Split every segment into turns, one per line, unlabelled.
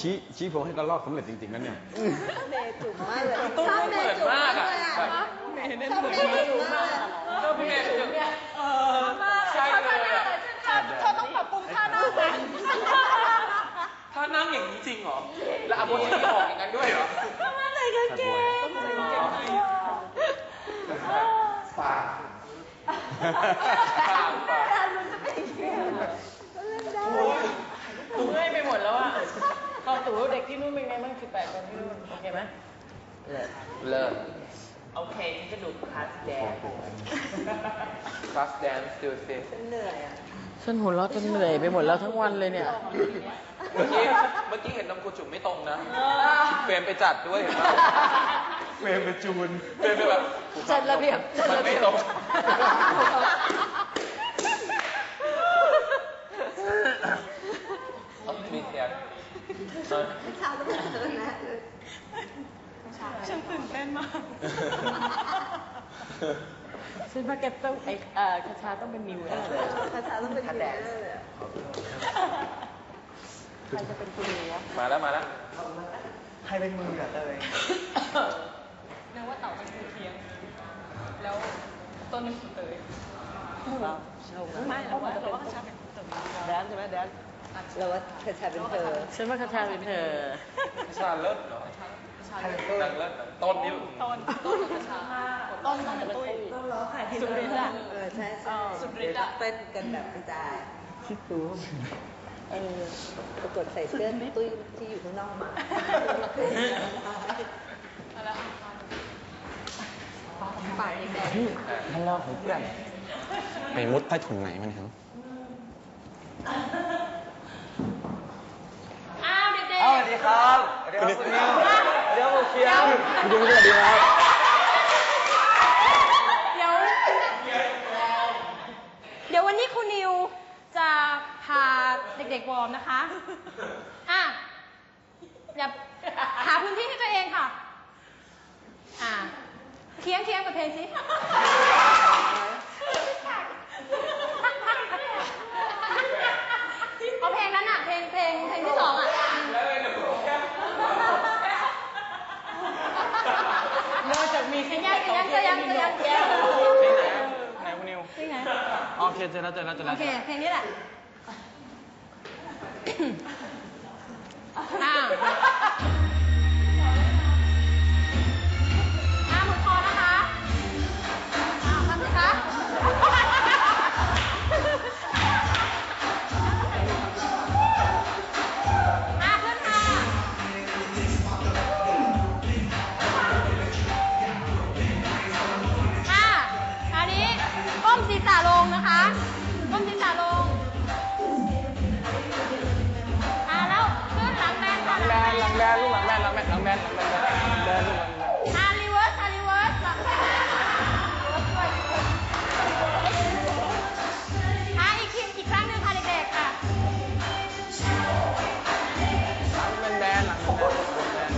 ชี้ชี้ผมให้กระลอกสำเร็จจริงๆนะเนี่ย
เมย์จุ๋มมากเลย
ตุ้ม
ชอบ
เห
เม
มือน
ย์จุ๋ม
มามา
กก
อะ
เลยอะ
แบบ
เมย์เน้น
ชอบ
เหมือน
เมย์จุ๋มมากเลย
ก็พี่เมย์จุ๋มเออใช่เลยอะ
เธอต้องปรับปรุงท่านั่งนะ
ถ้านั่งอย่างนี้จริงเหรอ แล้วเอาโมจิออกอย่างนั้นด้วยเหรอ
มาใส่กางเกง
ปากปากปาก
มันจะเป็นอย่างนี้ก็เล่นได้
ตู่เมื่อยไปหมดแล้วอะต อนตู่เด็กที่นู่นเป็นไงบ้าง18คนที่นู่นโอเคไหม
เลิก
โอเคที่จะดูคลาสแดน
fast dance ดูสิ
เหนื่อยอะ
ฉันหัวเราะจนเหนื่อยไปหมดแล้วทั้งวันเลยเนี่ย
เมื่อกี้เมื่อกี้เห็นนมครูจุ๋มไม่ตรงนะเฟรมไปจัดด้วยเห็นปะ
เฟรมเป็นจูน
เฟรมไปแบบ
จัดระเบียบจัด
มัน
ระเบี
ไม่
ยบ
ตรง เอามีเสียง เออ
เช้าต้องเป็นเธอนะเลย
ฉันตื่นเต้นมาก ฉันว่าแกต้องไอเอ่อคาชาต้องเป็นนิวแน่เลย
ภาษาต้องเป็นอย่างนี้เลยอะ
ใครจะเป็นคุณนิววะ
มาแล้วมาแล้ว
ใครเป็นมืออะเตย
นึกว่าเต่าเป็นครูเทียง แล้วต้นเป็นครูเตยไม่เราว่าเราว่าคาชาเป็นครูเตย
แดนใช่ไหมแดน เราว่าเธอชายเป็นเธอ
ฉันว่าคาชาเป็นเธอ
ชาเลิศเหรอนังเลิศเหรอต้นนิ้ว
ต้นต้นคาชาต้นต้องเป็นตุ้ย
ต้องร้องขายที่
สุดฤทธิ์อะ
เออใช่ใช่
สุดฤทธิ์อะ
เต้นกันแบบกระจายเออปรากฏใส่เสื้อตุ้ยที่อยู่ข้างนอกมาปากแดง
มันรอของเพื่อนไปมุดใต้ถุนไหนมันครับ
อ้าวเด็ก
สวัสดี ครับสวัสดีครับคุณนิวเดี๋ยวผมเคียง
คุณลุงสวัสดีครับ
เดี๋ยว เดี๋ยววันนี้ครูนิวจะพาเด็กๆวอร์มนะคะ อะอย่าหาพื้นที่ให้ตัวเองค่ะ อะเคียงเคียงกับเพลงสิเอาเพลงนั้นอะ เพลงเพลงเพลงที่สองอะ
นอกจากมี
จะยังจะยังจะยังจะยังจะยัง
เพลงไหนอะไหนคุณนิว
เพลงไหน
โอเคเจอแล้วเจอแล้วเจอ
โอ
แล้ว
เค เพลงนี้แหละอ่า แบน
หลังแบนหลังแบนหลังแบนลูกหลังแบน
อ่ารีเวิร์สอ่ารีเวิร์สหลังแบนอ่าอีกทีอีกครั้งหนึ่งค่ะเด็กๆค่ะ
หลังแบนแบนหลังแบนหลังแบน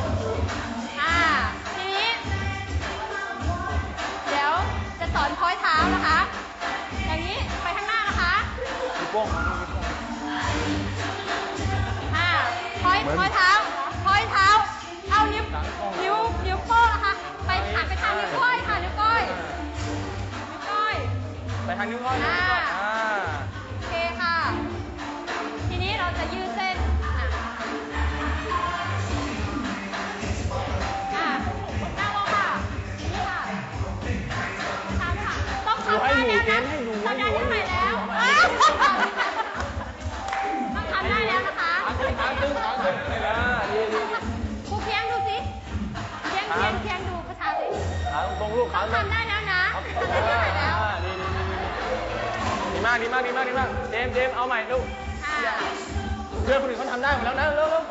อ่า ทีนี้ เดี๋ยวจะสอนพ้อยเท้านะคะ อย่างนี้ไปข้างหน้านะคะ
นิ้วโป้งมานิ้วโป้ง
อ่าพ้อยพ้อยเท้า ทางนิ้วก้อยค่ะนิ้วก้อยนิ้วก้อย
ไปทางนิ้วก้อยนิ้ว
ลูก
ต้ขา
อง
ตรง
ทำได้แล้วนะ
โอเค
ทำได้ที่ไหนแล้ว
อ่าดีดีดีดีดีมากดีมากดีมากดีมากเจมส์เจมส์เอาใหม่ลูก
อ่า
เพื่อนคนอื่นเขาทำได้หมดแล้วนะเร็วเร็ว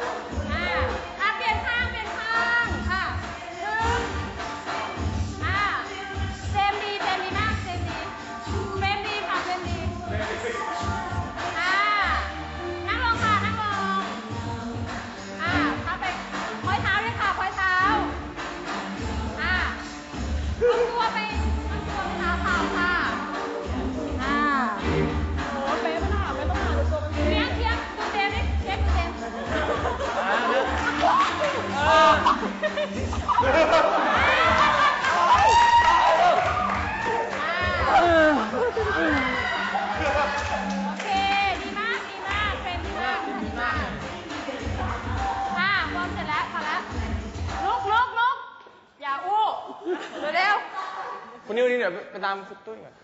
า
มคุ
ณตุ้ยก่อน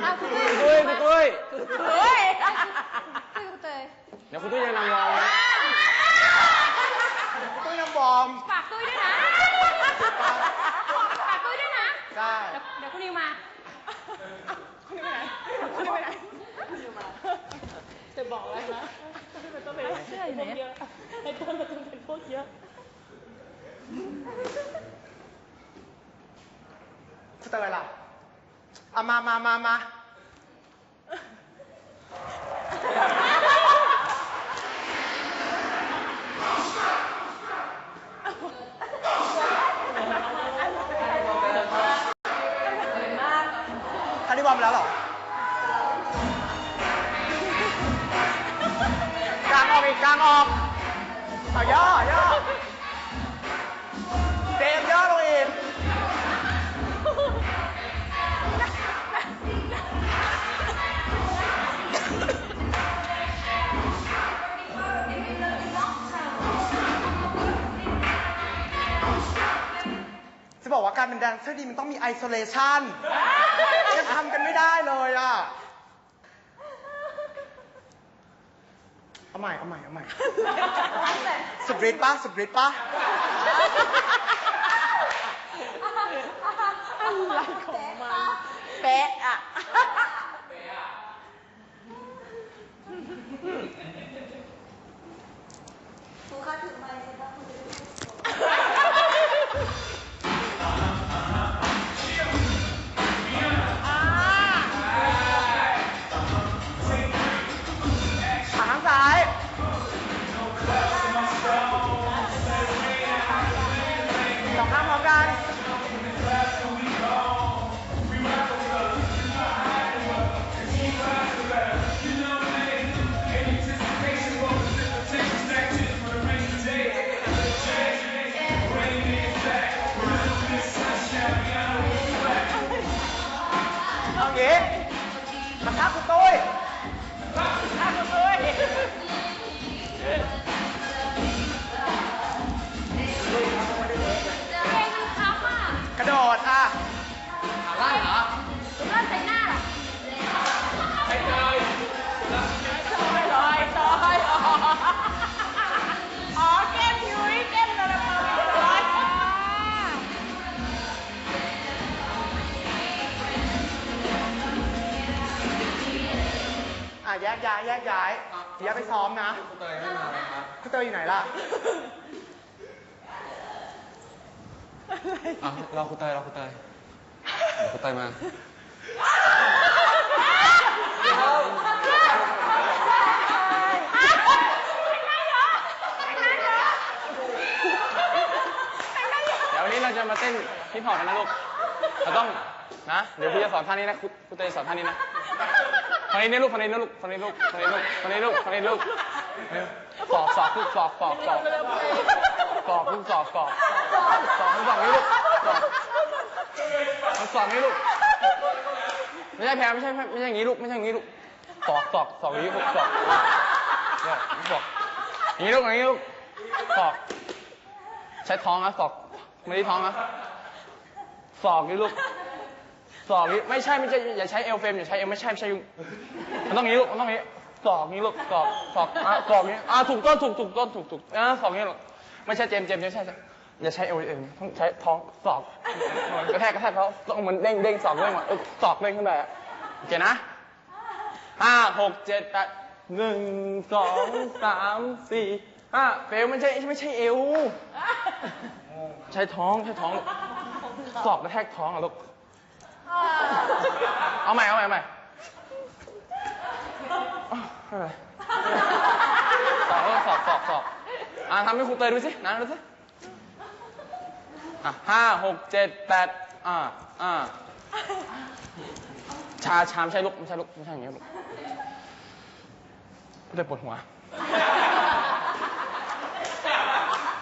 เอาคุณ
คุณ
ตุ้
ตุ้
ย
ยคุณตุ้ย
เฮ้ยคุณเตย
เดี๋ยวคุณตุ้ยจะนำร้องนะ
ตุ้ยน้ำบอม
ฝากตุ้ยด้วยนะฝากตุ้ยด้วยนะ
ได้
เดี๋ยวเดี๋ยวคุณนิวมา
คุณนี่ไปไหนคุณนี่ไปไหนอยู่มาจะบอกแล้วนะมันต้องเป็นพวกเยอะไอ้ต้นมันต้องเป็นพวกเยอะ
คุณเตยล่ะ เอามามามามาอันนี้บอมแล้วเหรอ กลางออกอีกกลางออกเอาย่อย่อ บอกว่าการเป็นแดนเซอร์ดีมันต้องมีไอโซเลชันยังทำกันไม่ได้เลยอะ เอาใหม่ เอาใหม่ เอาใหม่ สุดฤทธิ์ปะสุดฤทธิ์ปะ
อะไรของมัน
เป๊ะอะ
ขา มาทั ย้า
ย
แยก
ไปซ้อมนะ
คุณเตยไม่มาเลยครับ
คุณเตยอยู่ไหนล่ะ
อะรอคุณเตยรอคุณเตยเดี๋ยวคุณเตยมา เดี๋ยววันนี้เราจะมาเต้นฮิปฮอปกันนะลูก เราต้องนะ เดี๋ยวพี่จะสอนท่านี้นะคุณคุณเตยสอนท่านี้นะ ฝั่งนี้นะลูกฝั่งนี้นะลูกฝั่งนี้ลูกฝั่งนี้ลูกฝั่งนี้ลูกฝั่งนี้ลูกสอกสอกลูกสอกสอกสอกสอกลูกสอกสอกสอกทั้งสองนี้ลูกสอกทั้งสองนี้ลูกไม่ใช่แพรไม่ใช่ไม่ใช่อย่างนี้ลูกไม่ใช่อย่างนี้ลูกสอกสอกสอกอย่างนี้ลูกสอกเนี่ยสอกอย่างนี้ลูกอย่างนี้ลูกสอกใช้ท้องนะศอกไม่ได้ท้องนะศอกนี่ลูก ศอกนี่ไม่ใช่ไม่ใช่อย่าใช้เอลเฟมอย่าใช้เอลไม่ใช่ไม่ใช่มันต้องอย่างนี้ลูกมันต้องอย่างนี้ศอกนี้ลูกศอกศอกอะศอกนี้อะถูกต้นถูกถูกต้นถูกถูกอะศอกนี้ลูกไม่ใช่เจมส์เจมส์ไม่ใช่อย่าใช้เอลเอลต้องใช้ท้องศอกกระแทกกระแทกเขาต้องมือนเด้งเด้งศอกเด้งมาเออศอกเด้งขึ้นไปโอเคนะห้าหกเจ็ดแปดหนึ่งสองสามสี่ห้าเฟลไม่ใช่ไม่ใช่เอวใช้ท้องใช้ท้องสอบกระแทกท้องอะลูก เอาใหม่เอาใหม่เอาใหม่อ้าวไม่เป็นไรสอบแล้วสอบสอบสอบอะทำให้ครูเตยดูสินะดูสิอะห้าหกเจ็ดแปดอ่าอ่าชาชามใช่ลูกไม่ใช่ลูกไม่ใช่อย่างเงี้ยลูกครูเตยปวดหัว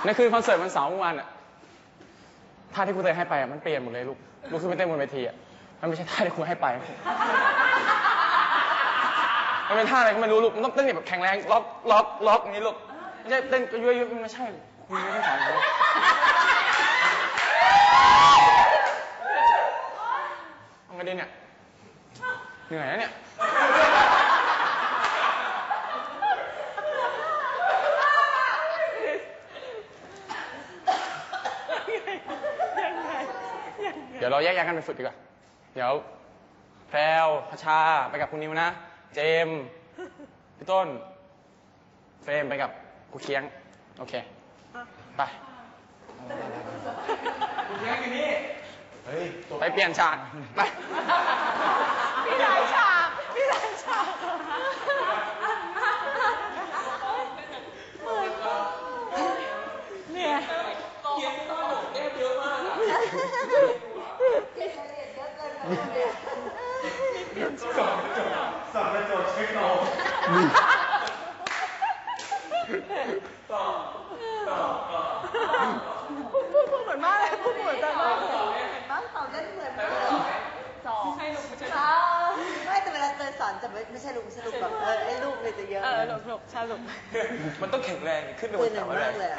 นี่คือคอนเสิร์ตวันเสาร์เมื่อวานอะท่าที่ครูเตยให้ไปอะมันเปลี่ยนหมดเลยลูกลูกขึ้นไปเต้นบนเวทีอะ มันไม่ใช่ท่าที่ครูให้ไป มันเป็นท่าอะไรก็ไม่รู้ลูก มันต้องเต้นแบบแข็งแรง ล็อก ล็อก ล็อกอย่างนี้ลูกไม่ใช่เต้นก็ยั่วยุไม่ใช่ครูไม่ใช่สอนอย่างนี้ไงดีเนี่ย เหนื่อยนะเนี่ยเดี๋ยวเราแยกย้ายกันไปฝึกดีกว่า เดี๋ยวแพรวพชชาไปกับคุณนิวนะ เจมส์พี่ต้น เฟรมไปกับครูเคียง โอเค ไปไปเปลี่ยนฉาก ไป
พี่นายฉากพี่นายฉากเนี่ย พูดพูดพูดเหมือนมากเลยพูดเหมือนกันมากเลย
บ้านสอนเล่นเหมือนกันเลย
สองให้ลูกไม่ใช่
สอนไม่แต่เวลาเจอสอนจะไม่ไม่ใช่ลูกไม่ใช่ลูกแบบเออไอ้ลูกเลยจะเยอะ
เออ หลบหลบใช่หลบ
มันต้องแข็งแรงขึ้นไป
เจ
บ
อนหนึ่
เสางอะไร
มากเลยอะ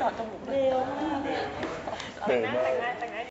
จอดจมูกเร็วมากเลยแต่งหน้าแต่งหน้าแต่งหน้า